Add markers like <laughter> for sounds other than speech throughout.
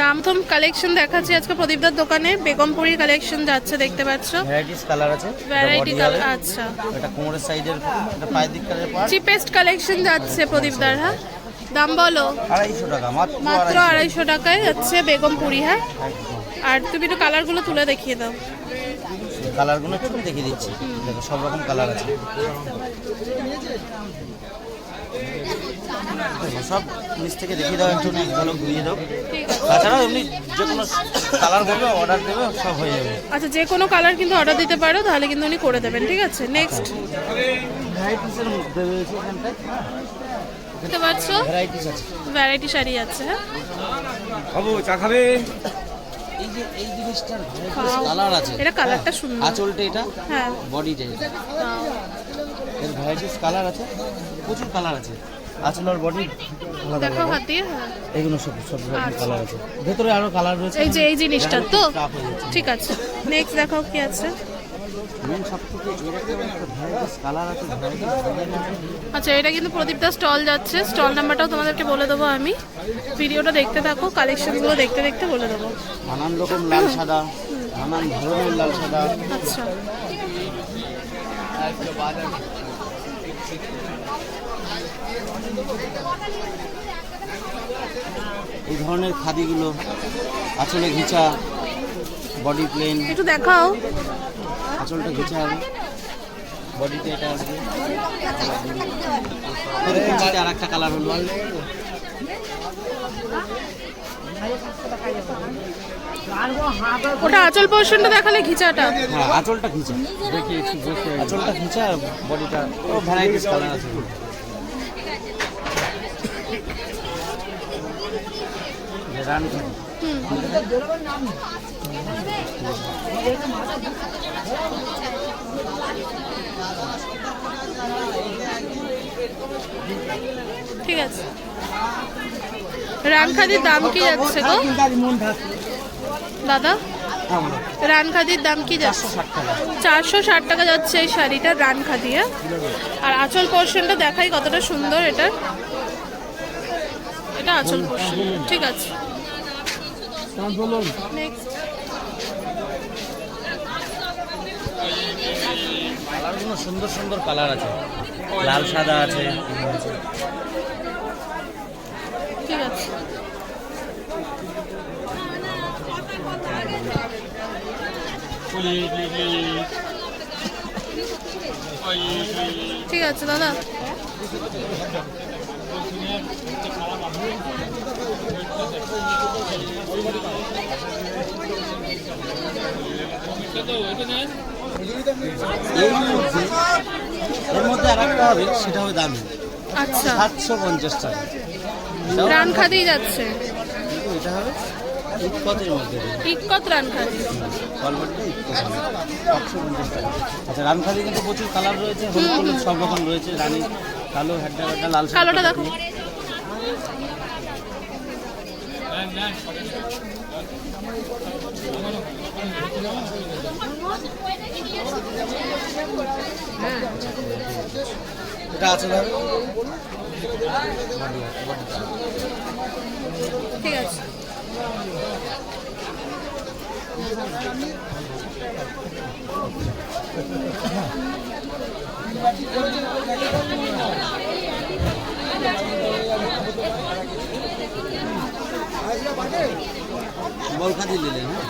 দামথম collection দেখাচ্ছি আজকে প্রদীপদার দোকানে। বেগমপুরি কালেকশন যাচ্ছে দেখতে পাচ্ছ। ভ্যারাইটিস কালার আছে। ভ্যারাইটি কালার আচ্ছা। এটা কোমরের সাইডের এটা পায়ের দিক কালারের পার চিপেস্ট কালেকশন যাচ্ছে প্রদীপদার হ্যাঁ? দাম বলো। আড়াইশো টাকা মাত্র মাত্র আড়াইশো। আড়াইশো টাকায় যাচ্ছে বেগমপুরি হ্যাঁ? আর তুমি একটু কালারগুলো তুলে দেখিয়ে দাও। কালারগুলো একটু দেখিয়ে দিচ্ছি। দেখো সব রকম কালার আছে। সব নিচ থেকে দেখিয়ে দাও একটু ভালো ঘুরিয়ে দাও। ঠিক আছে তাছাড়াও এমনি যে কোনো কালার বলবে অর্ডার দেবে সব হয়ে যাবে। আচ্ছা যে কোনো কালার কিন্তু অর্ডার দিতে পারো তাহলে কিন্তু উনি করে দেবেন ঠিক আছে? নেক্সট ভ্যারাইটিসের মধ্যে রয়েছে এখানটায়। দেখতে পাচ্ছ? ভ্যারাইটিস আছে। ভ্যারাইটি শাড়ি আছে হ্যাঁ? বাবু চা খাবে? যে এই জিনিসটার কালার আছে। এটা কালারটা সুন্দর। আঁচলটা এটা হ্যাঁ। বডিটা এটা। এর ভ্যারাইটিস কালার আছে প্রচুর কালার আছে। আঁচল আর বডি দেখো। হাত হ্যাঁ। এগুলো সব সব আচ্ছা। কালার আছে। ভেতরে আরও কালার রয়েছে এই যে এই জিনিসটা তো? হয়ে। ঠিক আছে। নেক্সট দেখো কি আছে। মেন সব থেকে এরকম একটা ভ্যারাইটিস কালার আছে আচ্ছা এটা কিন্তু প্রদীপদা স্টল যাচ্ছে। স্টল নাম্বারটাও তোমাদেরকে বলে দেবো আমি। ভিডিওটা দেখতে থাকো কালেকশনগুলো দেখতে দেখতে বলে দেবো। নানান রকম লাল সাদা নানান ধরনের লাল সাদা। আচ্ছা। এই ধরনের খাদিগুলো আঁচলে ঘিচা বডি প্লেন একটু দেখাও। আঁচলটা ঘিচা হবে বডিতে এটা আসবে আর একটা কালার হলো। ওটা আঁচল পোর্শনটা দেখালে ঘিচাটা। হ্যাঁ আঁচলটা ঘিচা। আঁচলটা ঘিচা বডিটা ও ভ্যারাইটিস কালার আছে। রানী। ঠিক আছে। রানখাদির দাম কি যাচ্ছে গো? দাদা? রানখাদির দাম কি যাচ্ছে? চারশো ষাট টাকা যাচ্ছে এই শাড়িটা রানখাদি হ্যাঁ? আর আঁচল পোর্শনটা দেখাই কতটা সুন্দর এটা। এটা আঁচল পোর্শন ঠিক আছে। নেক্সট কালারগুলো সুন্দর সুন্দর কালার আছে। লাল সাদা আছে। ঠিক আছে। ঠিক আছে দাদা। এর মধ্যে এর মধ্যে আর একটা হবে সেটা হবে দামি। আচ্ছা। সাতশো পঞ্চাশ টাকা। এটাও রানখাদি যাচ্ছে। এটা হবে ইটকতের মধ্যে। ইকত রানখাদি কলবারটা ইটকত সাতশো পঞ্চাশ টাকা। আচ্ছা রামখালি কিন্তু প্রচুর কালার রয়েছে হলুদ সব রকম রয়েছে রানী কালো হ্যাড্ডা হ্যাড্ডা লাল কালোটা দেখো। এটা আছে ধরো ঠিক আছে। <laughs> দিয়ে হ্যাঁ?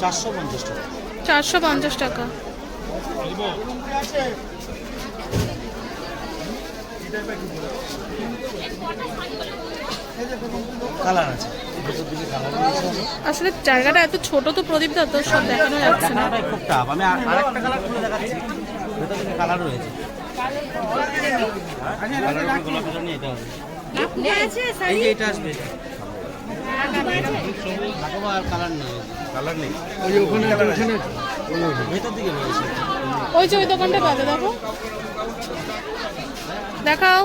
চারশো পঞ্চাশ টাকা। চারশো পঞ্চাশ টাকা। কালার আছে। আসলে জায়গাটা এত ছোট তো প্রদীপ দা তো সব দেখানো যাচ্ছে না। খুব টাফ আমি আরেকটা কালার খুলে দেখাচ্ছি। ভেতর দিকে কালার রয়েছে। গোলাপি রঙে এটা হবে। এই যে এটা আসবে। ঢাকবা আর কালার নেই। কালার নেই ভেতর দিকে রয়েছে। ওই যে ওই দোকানটা পাবে দেখো। দেখাও।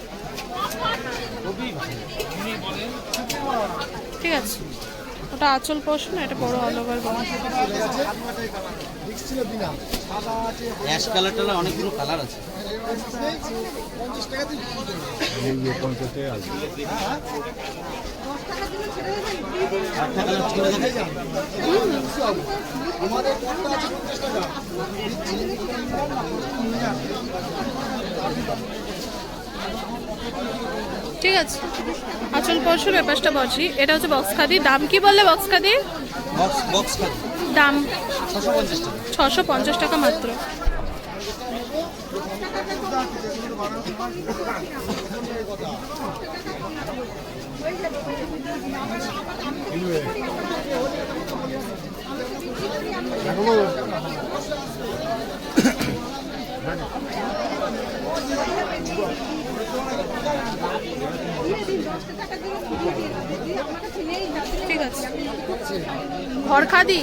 ঠিক আছে। ওটা আঁচল পোর্শন এটা বড় অল ওভার অ্যাশ কালার টালার অনেকগুলো কালার আছে। ঠিক আছে। আঁচল পোর্শন ব্যাপারটা বলছি এটা হচ্ছে বক্স খাদি। দাম কি বললে বক্স খাদি? বক্স বক্স খাবি দাম? ছশো পঞ্চাশ টাকা। ছশো পঞ্চাশ টাকা মাত্র। ঠিক আছে ঘর খাদি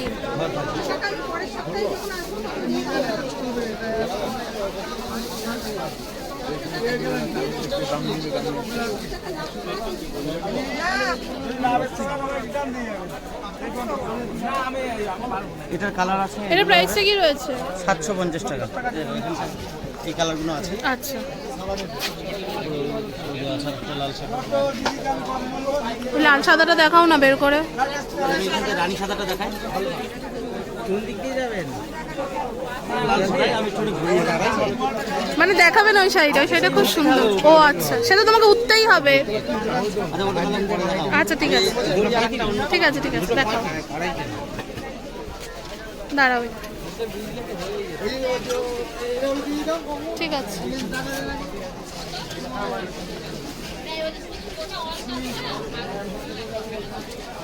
এটার কালার আছে এটা প্রাইসটা কি রয়েছে? সাতশো পঞ্চাশ টাকা। এই কালারগুলো আছে। আচ্ছা। লাল সাদাটা দেখাও না বের করে। রানী সাদাটা কোন দিক দিয়ে যাবেন? দেখাই মানে দেখাবেন ওই শাড়িটা ওই শাড়িটা খুব সুন্দর। ও আচ্ছা সেটা তোমাকে উঠতেই হবে। আচ্ছা আচ্ছা ঠিক আছে। ঠিক আছে ঠিক আছে দেখাও। দাঁড়াও একটু। ঠিক আছে।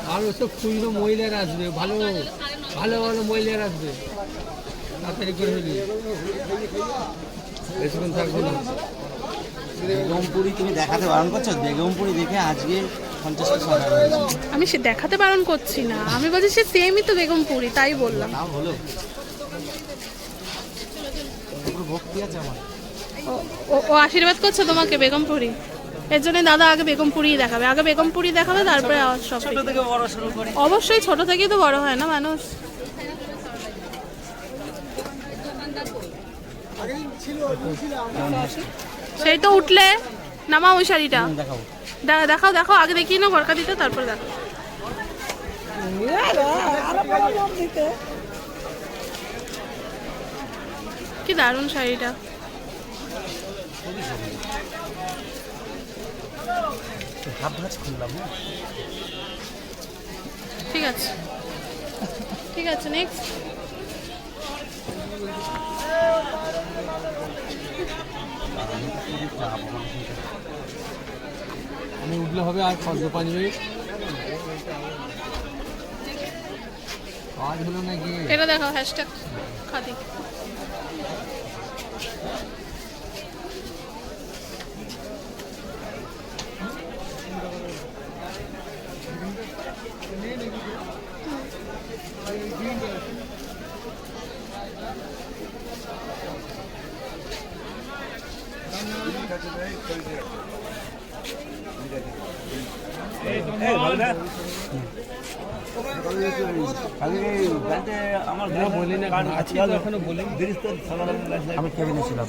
আর ওসব খুঁজলো মহিলারা আসবে ভালো ভালো ভালো মহিলারা আসবে। তাড়াতাড়ি করে বেশিক্ষণ থাকবে না। বেগমপুরি তুমি দেখাতে বারণ করছ? বেগমপুরি দেখে আজকে আমি সে দেখাতে বারণ করছি না। আমি বলছি সে সেমই তো বেগমপুরি তাই বললাম। হলো? ভক্তি আছে আমার। ও- ও ও আশীর্বাদ করছে তোমাকে বেগমপুরি? এর জন্য দাদা আগে বেগমপুরি দেখাবে। আগে বেগমপুরি দেখাবে তারপরে সব ছোট থেকে বড় অবশ্যই ছোট থেকেই তো বড় হয় না মানুষ? সেই তো উঠলে। নামা ওই শাড়িটা। দেখাও দেখাও আগে দেখিয়ে নাও বরকা দিতে তারপর দেখো কি দারুণ শাড়িটা। হাফ ভাজ খুললাম ঠিক আছে। ঠিক আছে নেক্সট আমি উঠলে হবে আর পাঁচ পাঁচ মিনিট। আজ হলো নাকি? এটা দেখাও হ্যাশট্যাগ খাদি আমার বলি না আছি তো এখনও বলি আমি কেবিনে ছিলাম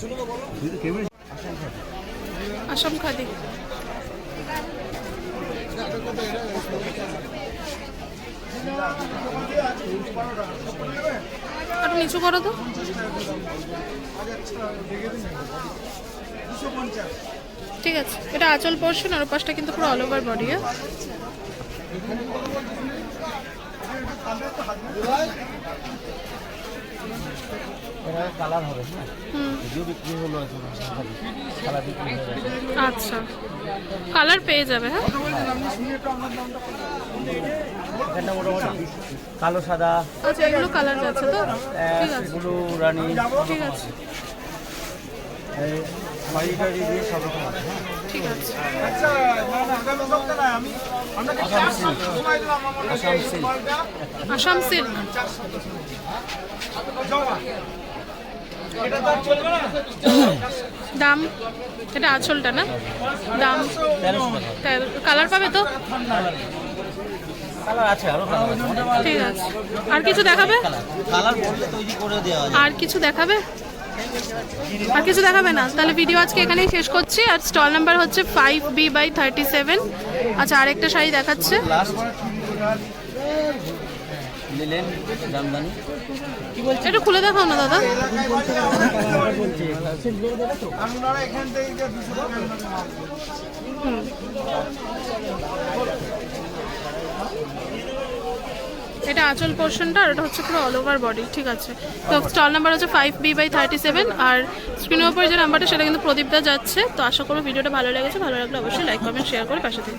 আসাম খাদি একটু নিচু করো তো। ঠিক আছে। এটা আচল পোর্শন আর পাশটা কিন্তু পুরো অল ওভার বডি কালার হবে হ্যাঁ যদিও বিক্রি হলো এখন কালার বিক্রি আচ্ছা। কালার পেয়ে যাবে হ্যাঁ? এখানটা মোটামুটি কালো সাদা। আচ্ছা এগুলো কালার যাচ্ছে তো? ঠিক আছে। ব্লু রানি ঠিক আছে। দিয়ে সব রকম আছে হ্যাঁ? ঠিক আছে। Assam silk. Assam silk. Assam silk. দাম এটা আঁচলটা না? দাম কালার পাবে তো? ঠিক আছে। আর কিছু দেখাবে? আর কিছু দেখাবে? আর কিছু দেখাবে না? তাহলে ভিডিও আজকে এখানেই শেষ করছি। আর স্টল নাম্বার হচ্ছে five B by thirty seven আচ্ছা আরেকটা শাড়ি দেখাচ্ছে। লিলেন জামদানি। কি বলছে একটু খুলে দেখাও না দাদা। এটা আঁচল পোর্শনটা আর এটা হচ্ছে পুরো অল ওভার বডি ঠিক আছে। তো স্টল নাম্বার হচ্ছে five B by thirty seven আর স্ক্রিনের উপরে যে নাম্বারটা সেটা কিন্তু প্রদীপদা যাচ্ছে। তো আশা করব ভিডিওটা ভালো লেগেছে। ভালো লাগলে অবশ্যই লাইক কমেন্ট শেয়ার করে পাশে থেকে